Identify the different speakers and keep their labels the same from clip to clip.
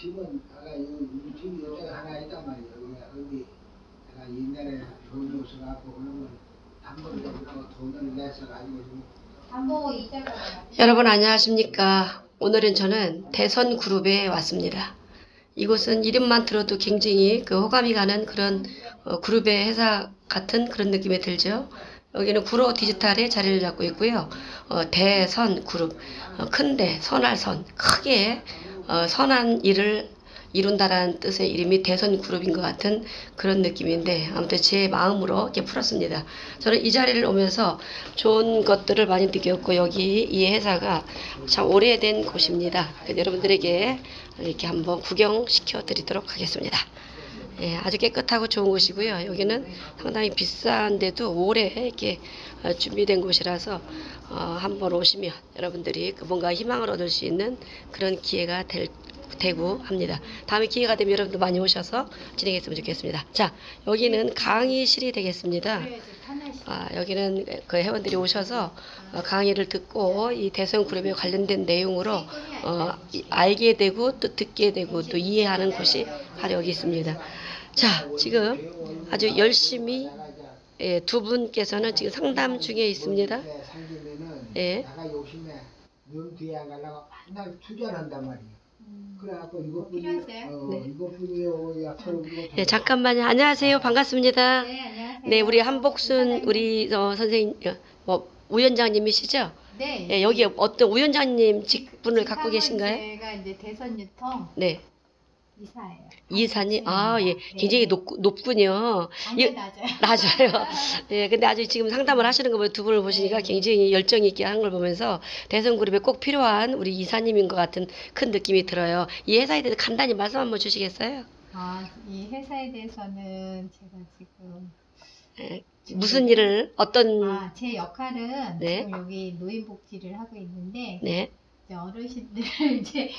Speaker 1: 집은 아까 이 우리 집이 여기 하나 있단 말이에요. 어디 내가 옛날에 돈이 없어갖고 그러면 담보로 돈을 내서 가지고 좀
Speaker 2: 담보 이자가
Speaker 3: 여러분 안녕하십니까. 오늘은 저는 대선 그룹에 왔습니다. 이곳은 이름만 들어도 굉장히 그 호감이 가는 그런 어, 그룹의 회사 같은 그런 느낌이 들죠. 여기는 구로 디지털에 자리를 잡고 있고요. 어, 대선 그룹, 어, 큰데 선할 선, 크게 어, 선한 일을 이룬다라는 뜻의 이름이 대선 그룹인 것 같은 그런 느낌인데 아무튼 제 마음으로 이렇게 풀었습니다. 저는 이 자리를 오면서 좋은 것들을 많이 느꼈고 여기 이 회사가 참 오래된 곳입니다. 여러분들에게 이렇게 한번 구경시켜 드리도록 하겠습니다. 예, 아주 깨끗하고 좋은 곳이고요. 여기는 상당히 비싼데도 오래 이렇게 어, 준비된 곳이라서 어, 한번 오시면 여러분들이 그 뭔가 희망을 얻을 수 있는 그런 기회가 될 되고 합니다. 다음에 기회가 되면 여러분들 많이 오셔서 진행했으면 좋겠습니다. 자, 여기는 강의실이 되겠습니다. 아, 여기는 그 회원들이 오셔서 어, 강의를 듣고 이 대선 그룹에 관련된 내용으로 어, 이- 알게 되고 또 듣게 되고 또 이해하는 곳이 바로 여기 있습니다. 자, 지금 아주 열심히 예, 두 분께서는 지금 상담 중에 있습니다. 예.
Speaker 1: 명 뒤에 안 가려고 맨날 투자를 한단 말이에요.
Speaker 2: 음.
Speaker 1: 그래갖고 이것뿐이
Speaker 2: 필요하세요?
Speaker 1: 어,
Speaker 3: 네.
Speaker 1: 이것뿐이요 약속
Speaker 3: 예, 잠깐만요. 안녕하세요. 반갑습니다.
Speaker 2: 네 안녕하세요.
Speaker 3: 네, 우리 한복순 우리 어, 선생님 어, 뭐 우연장님이시죠?
Speaker 2: 네.
Speaker 3: 예, 여기 어떤 우연장님 직분을 갖고 계신가요?
Speaker 2: 제가 이제 대선 유통
Speaker 3: 네,
Speaker 2: 이사예요.
Speaker 3: 이사님. 아, 예,
Speaker 2: 네.
Speaker 3: 굉장히 높, 높군요.
Speaker 2: 완전
Speaker 3: 예,
Speaker 2: 낮아요.
Speaker 3: 낮아요. 예, 근데 아주 지금 상담을 하시는 거 보면 두 분을 보시니까
Speaker 2: 네.
Speaker 3: 굉장히 열정 있게 하는 걸 보면서 대선그룹에 꼭 필요한 우리 이사님인 것 같은 큰 느낌이 들어요. 이 회사에 대해서 간단히 말씀 한번 주시겠어요?
Speaker 2: 아, 이 회사에 대해서는 제가 지금
Speaker 3: 예, 무슨 일을 어떤
Speaker 2: 아, 제 역할은
Speaker 3: 네.
Speaker 2: 지금 여기 노인복지를 하고 있는데
Speaker 3: 네,
Speaker 2: 어르신들 이제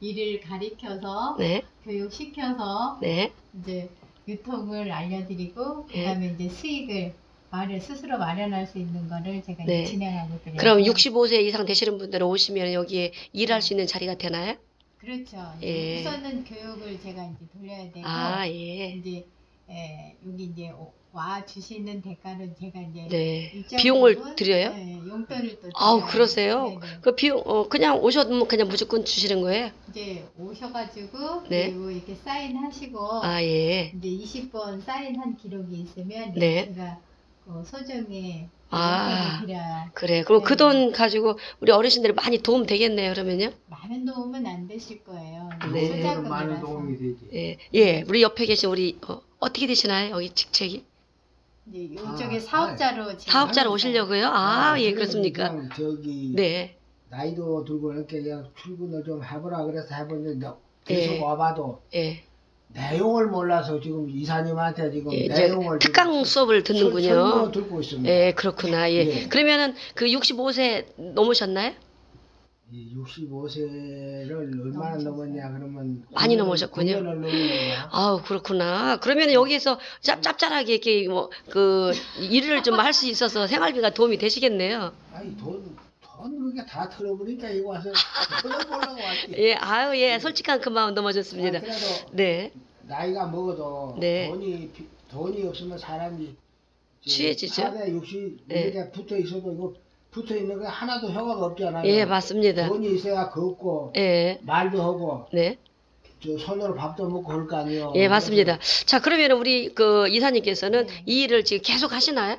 Speaker 2: 일을 가리켜서
Speaker 3: 네,
Speaker 2: 교육시켜서
Speaker 3: 네,
Speaker 2: 이제 유통을 알려드리고
Speaker 3: 네.
Speaker 2: 그다음에 이제 수익을 마련 스스로 마련할 수 있는 거를 제가
Speaker 3: 네.
Speaker 2: 진행하고 있거든요.
Speaker 3: 그럼 65세 이상 되시는 분들은 오시면 여기에 일할 수 있는 자리가 되나요?
Speaker 2: 그렇죠.
Speaker 3: 예.
Speaker 2: 우선은 교육을 제가 이제 돌려야 되고
Speaker 3: 아, 예.
Speaker 2: 이제 에, 여기 이제 오- 와 주시는 대가로 제가 이제
Speaker 3: 네. 비용을 드려요?
Speaker 2: 네, 용돈을 또
Speaker 3: 아우,
Speaker 2: 드려요.
Speaker 3: 그러세요?
Speaker 2: 네네.
Speaker 3: 그 비용, 어, 그냥 오셔도 그냥 무조건 주시는 거예요?
Speaker 2: 이제 오셔가지고
Speaker 3: 네.
Speaker 2: 그리고 이렇게 사인하시고
Speaker 3: 아, 예.
Speaker 2: 이제 20번 사인한 기록이 있으면
Speaker 3: 네.
Speaker 2: 제가 그 소정에
Speaker 3: 아. 그래. 그럼
Speaker 2: 네.
Speaker 3: 그돈 가지고 우리 어르신들이 많이 도움 되겠네요, 그러면요?
Speaker 2: 많은 도움은 안 되실 거예요.
Speaker 3: 네.
Speaker 1: 많은 도움이 되지.
Speaker 3: 예. 예. 우리 옆에 계신 우리, 어, 어떻게 되시나요? 여기 직책이?
Speaker 2: 이제 이쪽에
Speaker 1: 아,
Speaker 2: 사업자로 지금
Speaker 3: 사업자로
Speaker 2: 하고 있어요.
Speaker 3: 오시려고요? 아, 예,
Speaker 1: 그래서
Speaker 3: 그렇습니까?
Speaker 1: 그냥 저기
Speaker 3: 네.
Speaker 1: 나이도 들고 이렇게 그냥 출근을 좀 해보라 그래서 해봤는데 계속
Speaker 3: 예.
Speaker 1: 와봐도
Speaker 3: 예.
Speaker 1: 내용을 몰라서 지금 이사님한테 지금
Speaker 3: 예, 이제
Speaker 1: 내용을
Speaker 3: 특강
Speaker 1: 지금
Speaker 3: 수업을
Speaker 1: 설-
Speaker 3: 듣는군요.
Speaker 1: 설명을 듣고 있습니다.
Speaker 3: 예, 그렇구나. 예.
Speaker 1: 예.
Speaker 3: 그러면은 그 65세 넘으셨나요?
Speaker 1: 이 65세를 얼마나. 넘었냐 그러면
Speaker 3: 많이
Speaker 1: 9년을
Speaker 3: 넘으셨군요.
Speaker 1: 9년을 넘은 거야.
Speaker 3: 아우, 그렇구나. 그러면 여기에서 짭, 짭짤하게 이렇게 뭐, 그, 일을 좀 할 수 있어서 생활비가 도움이 되시겠네요.
Speaker 1: 아니 돈, 돈 그렇게 다 털어버리니까 이거 와서 털어보려고 왔지.
Speaker 3: 예, 아유, 예, 솔직한 그 마음 넘어졌습니다.
Speaker 1: 아, 그래도
Speaker 3: 네.
Speaker 1: 나이가 먹어도
Speaker 3: 네.
Speaker 1: 돈이 비- 돈이 없으면 사람이
Speaker 3: 취해지죠?
Speaker 1: 60
Speaker 3: 네.
Speaker 1: 이렇게 붙어 있어도 이거 붙어 있는 게 하나도 효과가 없잖아요.
Speaker 3: 예, 맞습니다.
Speaker 1: 돈이 있어야 걷고
Speaker 3: 예,
Speaker 1: 말도 하고
Speaker 3: 네.
Speaker 1: 저 손으로 밥도 먹고 그럴 거 아니에요.
Speaker 3: 예, 맞습니다. 자, 그러면 우리 그 이사님께서는
Speaker 2: 네.
Speaker 3: 이 일을 지금 계속 하시나요?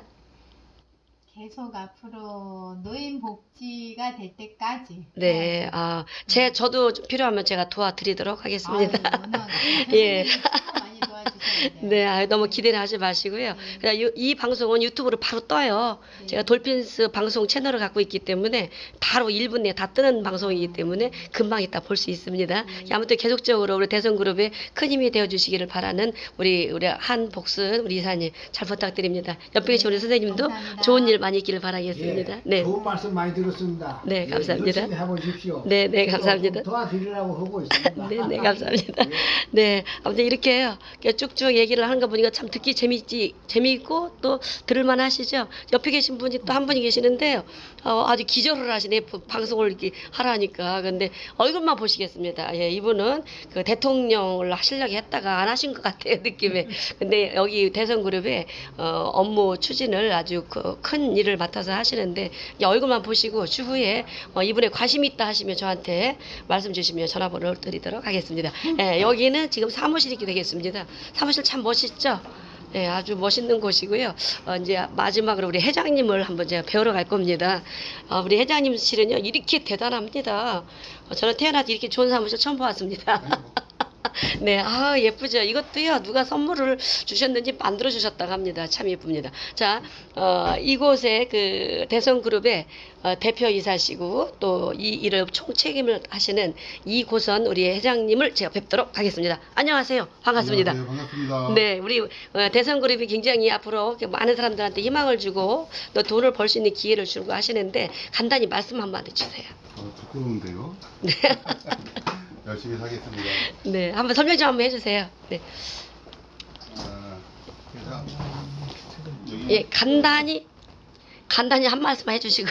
Speaker 2: 계속 앞으로 노인 복지가 될 때까지.
Speaker 3: 네, 아, 제, 저도 필요하면 제가 도와드리도록 하겠습니다.
Speaker 2: 아유, 워낙
Speaker 3: 예.
Speaker 2: 많이 도와주셨는데.
Speaker 3: 네, 아, 너무 기대를 하지 마시고요. 그냥 유- 이 방송은 유튜브로 바로 떠요.
Speaker 2: 네.
Speaker 3: 제가 돌핀스 방송 채널을 갖고 있기 때문에 바로 1분 내에 다 뜨는 방송이기 때문에 금방 이따 볼 수 있습니다.
Speaker 2: 네.
Speaker 3: 아무튼 계속적으로 우리 대선그룹에 큰 힘이 되어 주시기를 바라는 우리 우리 한복순 우리 이사님 잘 부탁드립니다. 옆에 계신 우리 선생님도
Speaker 2: 감사합니다.
Speaker 3: 좋은 일 많이 있기를 바라겠습니다.
Speaker 1: 예,
Speaker 3: 네.
Speaker 1: 좋은 말씀 많이 들었습니다.
Speaker 3: 네,
Speaker 1: 예,
Speaker 3: 감사합니다.
Speaker 1: 열심히 해보십시오.
Speaker 3: 네, 네,
Speaker 1: 또
Speaker 3: 감사합니다.
Speaker 1: 도와드리려고 하고 있습니다.
Speaker 3: 네, 네, 감사합니다.
Speaker 1: 예.
Speaker 3: 네, 아무튼 이렇게 쭉 쭉쭉 얘기를 하는 거 보니까 참 듣기 재밌지 재미있고 또 들을만 하시죠. 옆에 계신 분이 또 한 분이 계시는데요. 어, 아주 기절을 하시네 부- 방송을 이렇게 하라니까. 근데 얼굴만 보시겠습니다. 예, 이분은 그 대통령을 하시려고 했다가 안 하신 것 같아요 느낌에. 근데 여기 대선그룹에 어, 업무 추진을 아주 그, 큰 일을 맡아서 하시는데 이 얼굴만 보시고 추후에 어, 이분에 관심 있다 하시면 저한테 말씀 주시면 전화번호를 드리도록 하겠습니다. 예, 여기는 지금 사무실이 되겠습니다. 사무실 참 멋있죠? 예, 아주 멋있는 곳이고요. 어, 이제 마지막으로 우리 회장님을 한번 제가 배우러 갈 겁니다. 어, 우리 회장님 실은요, 이렇게 대단합니다. 어, 저는 태어나서 이렇게 좋은 사무실 처음 보았습니다. 네, 아 예쁘죠. 이것도요 누가 선물을 주셨는지 만들어 주셨다고 합니다. 참 예쁩니다. 자, 어, 이곳에 그 대선그룹의 어, 대표 이사시고 또 이 일을 총책임을 하시는 이고선 우리 회장님을 제가 뵙도록 하겠습니다. 안녕하세요. 반갑습니다.
Speaker 4: 안녕하세요. 반갑습니다.
Speaker 3: 네, 우리 어, 대선그룹이 굉장히 앞으로 많은 사람들한테 희망을 주고 또 돈을 벌 수 있는 기회를 주고 하시는데 간단히 말씀 한마디 주세요.
Speaker 4: 어, 부끄러운데요. 열심히 하겠습니다.
Speaker 3: 네, 한번 설명 좀 한번 해주세요. 네.
Speaker 4: 아, 그래서 여기
Speaker 3: 예, 간단히 간단히 한 말씀만 해주시고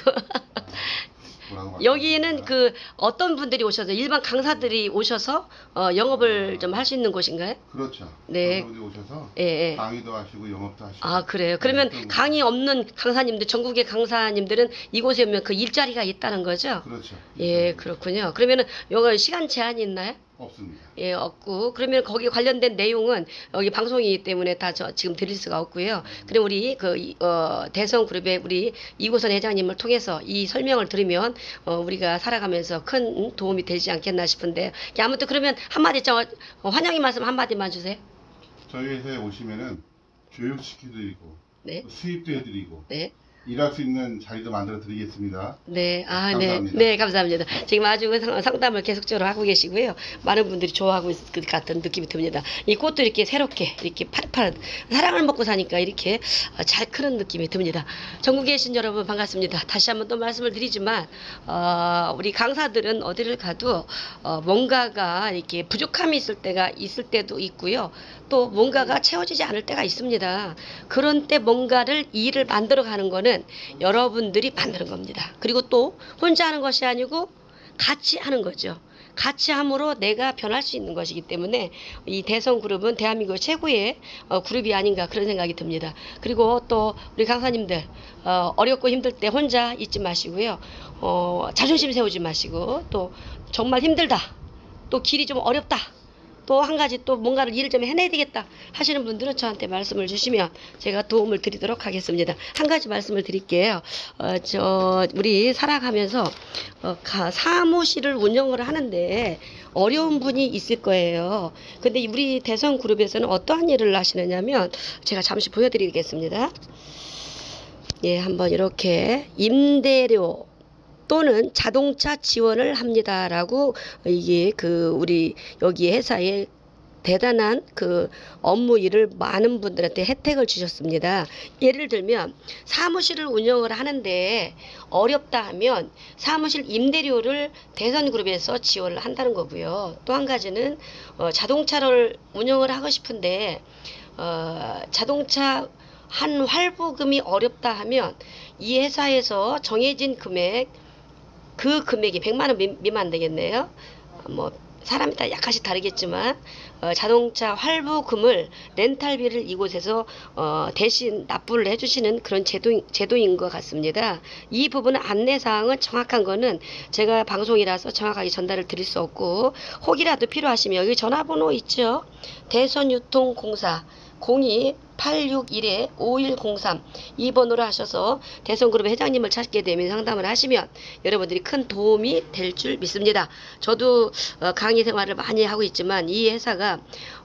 Speaker 3: 여기는? 그 어떤 분들이 오셔서 일반 강사들이 오셔서 어, 영업을 좀할 수 있는 곳인가요?
Speaker 4: 그렇죠.
Speaker 3: 네.
Speaker 4: 여러분이 오셔서
Speaker 3: 예, 예.
Speaker 4: 강의도 하시고 영업도 하시고.
Speaker 3: 아 그래요. 그러면
Speaker 4: 네, 좀-
Speaker 3: 강의 없는 강사님들 전국의 강사님들은 이곳에 오면 그 일자리가 있다는 거죠?
Speaker 4: 그렇죠.
Speaker 3: 예, 그렇군요. 그러면은 여기 시간 제한이 있나요?
Speaker 4: 없습니다.
Speaker 3: 예, 없고 그러면 거기 관련된 내용은 여기 방송이기 때문에 다 저 지금 드릴 수가 없고요. 그럼 우리 그 이- 어, 대성 그룹의 우리 이고선 회장님을 통해서 이 설명을 들으면 어, 우리가 살아가면서 큰 도움이 되지 않겠나 싶은데 아무튼 그러면 한마디 저 어, 환영의 말씀 한마디만 주세요.
Speaker 4: 저희 회사에 오시면은 교육시켜드리고
Speaker 3: 네,
Speaker 4: 수입도 해드리고
Speaker 3: 네.
Speaker 4: 일할 수 있는 자리도 만들어 드리겠습니다.
Speaker 3: 네, 아,
Speaker 4: 감사합니다.
Speaker 3: 네, 네, 감사합니다. 지금 아주 그 상- 상담을 계속적으로 하고 계시고요. 많은 분들이 좋아하고 있을 것 같은 느낌이 듭니다. 이 꽃도 이렇게 새롭게, 이렇게 파릇파릇, 사랑을 먹고 사니까 이렇게 어, 잘 크는 느낌이 듭니다. 전국에 계신 여러분 반갑습니다. 다시 한번 또 말씀을 드리지만, 어, 우리 강사들은 어디를 가도 어, 뭔가가 이렇게 부족함이 있을 때가 있을 때도 있고요. 또 뭔가가 채워지지 않을 때가 있습니다. 그런 때 뭔가를 일을 만들어 가는 거는 여러분들이 만드는 겁니다. 그리고 또 혼자 하는 것이 아니고 같이 하는 거죠. 같이 함으로 내가 변할 수 있는 것이기 때문에 이 대성 그룹은 대한민국 최고의 어, 그룹이 아닌가 그런 생각이 듭니다. 그리고 또 우리 강사님들 어, 어렵고 힘들 때 혼자 있지 마시고요. 어, 자존심 세우지 마시고 또 정말 힘들다. 또 길이 좀 어렵다. 또 한 가지 또 뭔가를 일을 좀 해내야 되겠다 하시는 분들은 저한테 말씀을 주시면 제가 도움을 드리도록 하겠습니다. 한 가지 말씀을 드릴게요. 어, 저 우리 살아가면서 어, 가- 사무실을 운영을 하는데 어려운 분이 있을 거예요. 근데 우리 대선 그룹에서는 어떠한 일을 하시느냐면 제가 잠시 보여드리겠습니다. 예, 한번 이렇게 임대료 또는 자동차 지원을 합니다라고 이게 그 우리 여기 회사에 대단한 그 업무 일을 많은 분들한테 혜택을 주셨습니다. 예를 들면 사무실을 운영을 하는데 어렵다 하면 사무실 임대료를 대선그룹에서 지원을 한다는 거고요. 또 한 가지는 어, 자동차를 운영을 하고 싶은데 어, 자동차 한 활부금이 어렵다 하면 이 회사에서 정해진 금액 그 금액이 100만 원 미- 미만 되겠네요. 뭐 사람이 다 약간씩 다르겠지만 어, 자동차 활부금을 렌탈비를 이곳에서 어, 대신 납부를 해주시는 그런 제도 제도인 것 같습니다. 이 부분은 안내 사항은 정확한 거는 제가 방송이라서 정확하게 전달을 드릴 수 없고 혹이라도 필요하시면 여기 전화번호 있죠. 대선유통공사 02-861-5103이 번호로 하셔서 대선그룹 회장님을 찾게 되면 상담을 하시면 여러분들이 큰 도움이 될 줄 믿습니다. 저도 어, 강의 생활을 많이 하고 있지만 이 회사가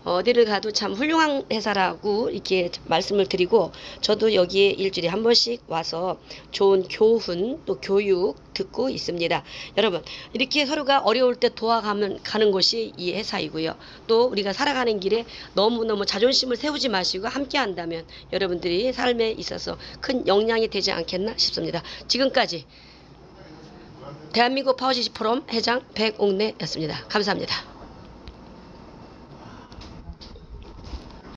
Speaker 3: 어디를 가도 참 훌륭한 회사라고 이렇게 말씀을 드리고 저도 여기에 일주일에 한 번씩 와서 좋은 교훈 또 교육 듣고 있습니다. 여러분 이렇게 서로가 어려울 때 도와가면 가는 곳이 이 회사이고요. 또 우리가 살아가는 길에 너무너무 자존심을 세우지 마시고 함께 한다면 여러분들이 삶에 있어서 큰 영향이 되지 않겠나 싶습니다. 지금까지 대한민국 파워지지 포럼 회장 백옥래였습니다. 감사합니다.